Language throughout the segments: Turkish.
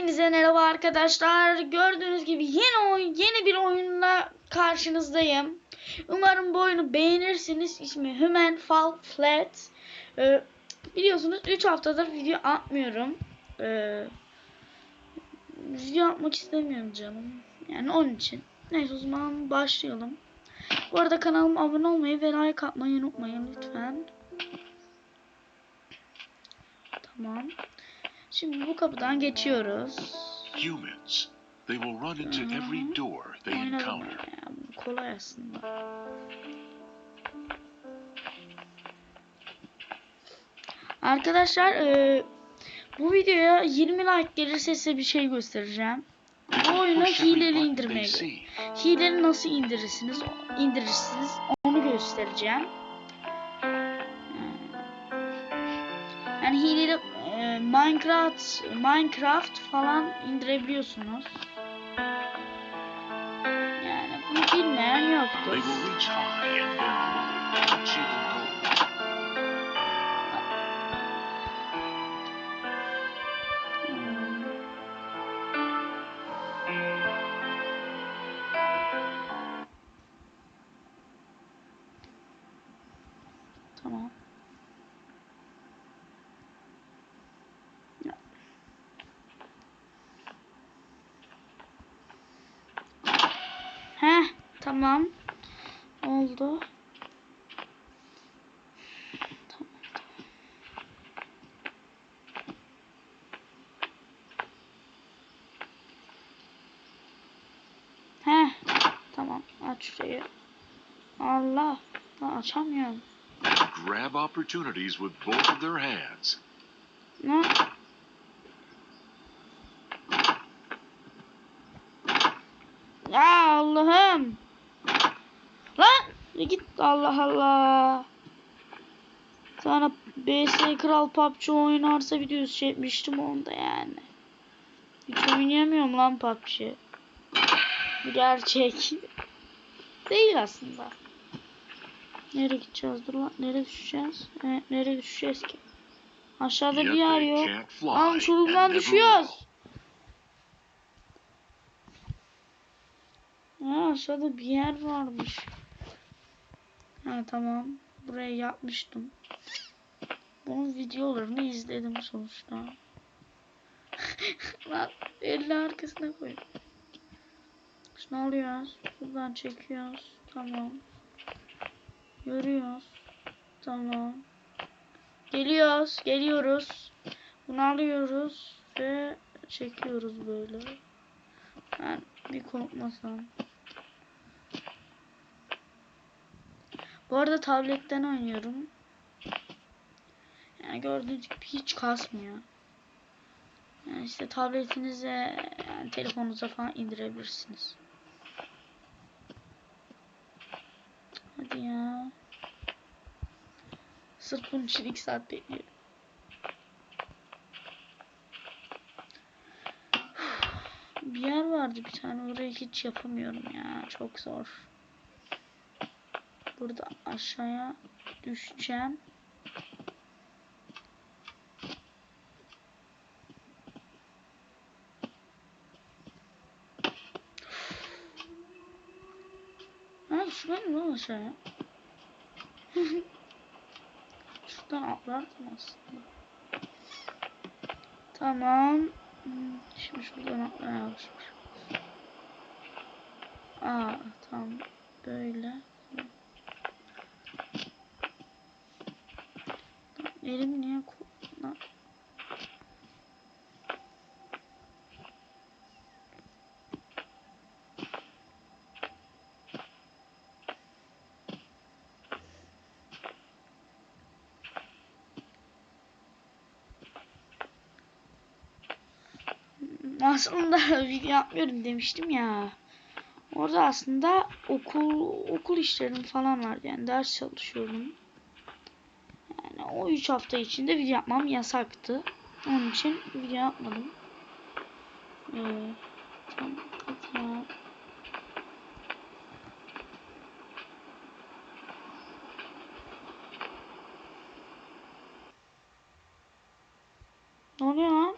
Hepinize merhaba arkadaşlar. Gördüğünüz gibi yeni oyun, yeni bir oyunla karşınızdayım. Umarım bu oyunu beğenirsiniz. İsmi Human Fall Flat. Ee, biliyorsunuz 3 haftadır video atmıyorum. Ee, video atmak istemiyorum canım. Yani onun için. Neyse o zaman başlayalım. Bu arada kanalıma abone olmayı ve like atmayı unutmayın lütfen. Tamam. Şimdi bu kapıdan geçiyoruz. Humans. They will run into every door they encounter. kolay aslında. Arkadaşlar e, bu videoya 20 like gelirse size bir şey göstereceğim. Bu oyunu hileli indirmeye. Hileli nasıl indirirsiniz? indirirsiniz onu göstereceğim. Yani hileli Minecraft Minecraft falan indirebiliyorsunuz. Yani bunu bilmeyen yoktur. will Heh, tamam. Oldu. Heh, tamam. Aç şurayı. Allah. Lan açamıyorum. Grab opportunities with both of their hands. Ne? Ya Allah'ım. Lan git Allah Allah. Sana BS Kral PUBG oynarsa videosu çekmiştim onda yani. Hiç oynayamıyorum lan PUBG. Bu gerçek. Değil aslında. Nereye gideceğiz? Dur lan. Nereye düşeceğiz? Evet, nereye düşeceğiz ki? Aşağıda bir yer yok. Lan never düşüyoruz. Ha, aşağıda bir yer varmış. Ha tamam. Buraya yapmıştım. Bunun videolarını izledim sonuçta. Lan elini arkasına koy. Şunu alıyoruz. Buradan çekiyoruz. Tamam. Görüyoruz. Tamam. Geliyoruz. Geliyoruz. Bunu alıyoruz. Ve çekiyoruz böyle. Ben bir korkmasam. Bu arada tabletten oynuyorum. Yani gördüğünüz gibi hiç kasmıyor. Yani işte tabletinize, yani telefonunuza falan indirebilirsiniz. Hadi ya. Sırf bunun için 2 saat bekliyorum. Bir yer vardı bir tane orayı hiç yapamıyorum ya. Çok zor. Burada aşağıya düşeceğim. Ha düşmedim lan aşağıya. Şuradan atlardım aslında. Tamam. Şimdi şuradan atlayalım. Aa tamam. Böyle. Aslında video yapmıyorum demiştim ya. Orada aslında okul okul işlerim falan var yani ders çalışıyorum. Yani o 3 hafta içinde video yapmam yasaktı. Onun için video yapmadım. Ee, tamam. Ne oluyor lan?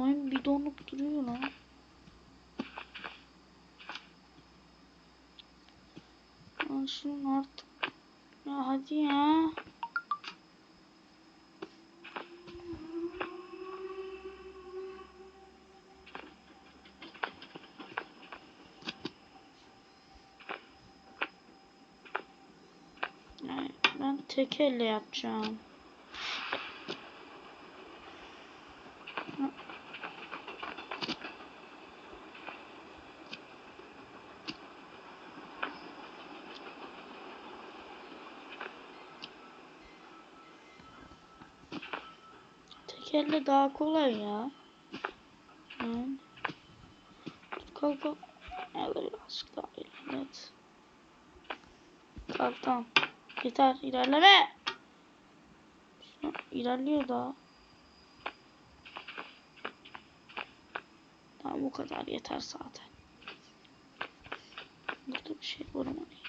Oyun bir donup duruyor lan. Şunun artık. Ya hadi ya. Ben tek yapacağım. Tek elle daha kolay ya. Yani. Kalk kalk. Evet birazcık daha ilerlet. Kalk tamam. Yeter ilerleme. İlerliyor daha. Tamam bu kadar yeter zaten. Burada bir şey var ama değil.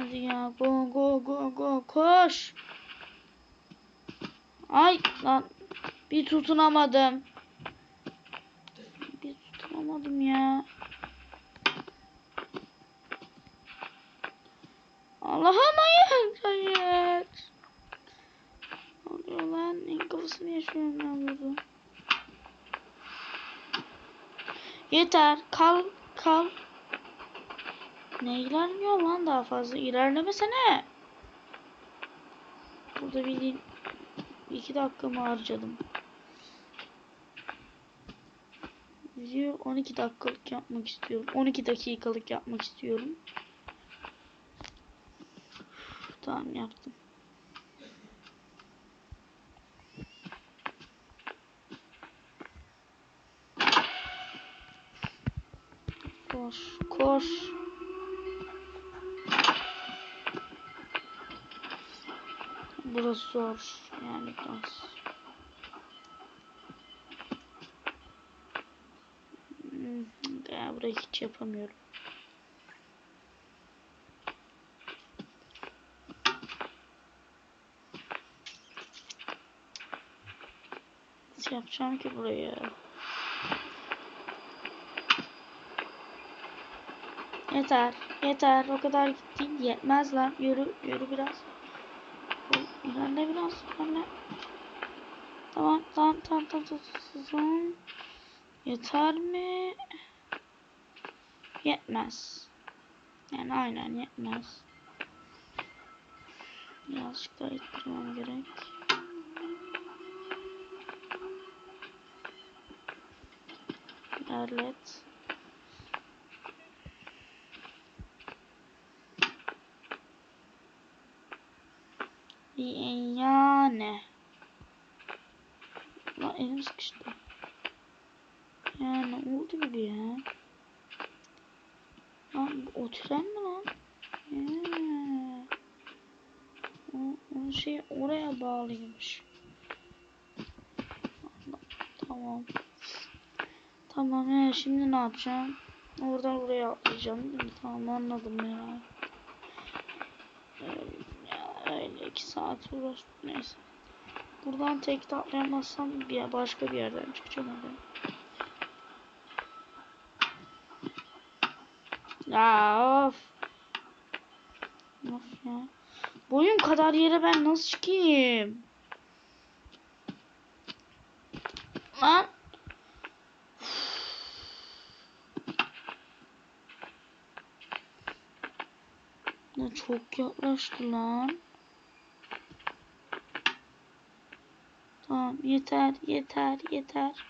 Hadi ya go go go go koş. Ay lan bir tutunamadım. Bir tutunamadım ya. Allah'ım hayır hayır. Ne oluyor lan? Neyin kafasını yaşıyorum ben burada. Yeter kal kal. Ne ilerliyor lan daha fazla? İlerlemesene. Burada bildiğin iki dakikamı harcadım. Video 12 dakikalık yapmak istiyorum. 12 dakikalık yapmak istiyorum. Tamam yaptım. Koş, koş. Burası zor. Yani biraz. Ya burayı hiç yapamıyorum. Nasıl yapacağım ki burayı? Yeter, yeter. O kadar gittin. Yetmez lan. Yürü, yürü biraz. İlerle biraz, ilerle. Tamam, tamam, tamam, tamam, tamam. Yeter mi? Yetmez. Yani aynen yetmez. Birazcık daha ittirmem gerek. İlerlet. Yani. Lan elim sıkıştı. Yani oldu gibi ya. Lan bu o tren mi lan? Ya. O, o şey oraya bağlıymış. Tamam. Tamam he şimdi ne yapacağım? Oradan oraya atlayacağım? Tamam anladım ya. Ee, ya öyle iki saat uğraş neyse. Buradan tek atlayamazsam bir başka bir yerden çıkacağım hadi. Ya of. Of ya. Boyum kadar yere ben nasıl çıkayım? Lan. Ne çok yaklaştı lan. Tamam yeter yeter yeter.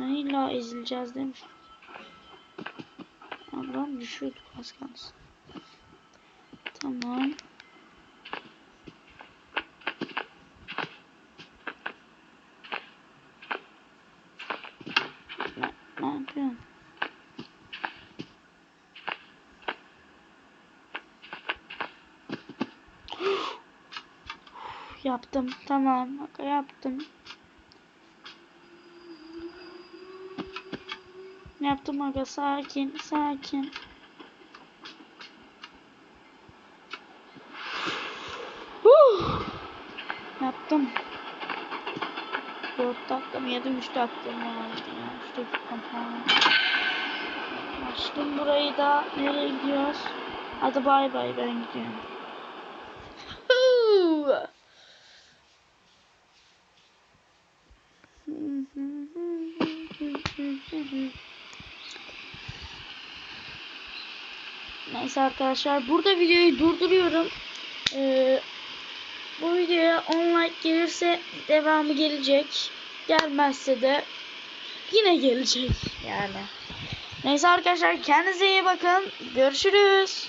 Ben illa ezileceğiz demiş. Allah'ım düşüyorduk az kalsın. Tamam. Ne, ne? Yaptım. Tamam. Yaptım. Yaptım aga sakin sakin. Huh. Yaptım. 4 dakika mı ya da 3 dakika mı vardı ya. 3 dakika falan. Açtım burayı da. Nereye gidiyoruz? Hadi bay bay ben gidiyorum. Neyse arkadaşlar burada videoyu durduruyorum. Ee, bu videoya 10 like gelirse devamı gelecek. Gelmezse de yine gelecek yani. Neyse arkadaşlar kendinize iyi bakın. Görüşürüz.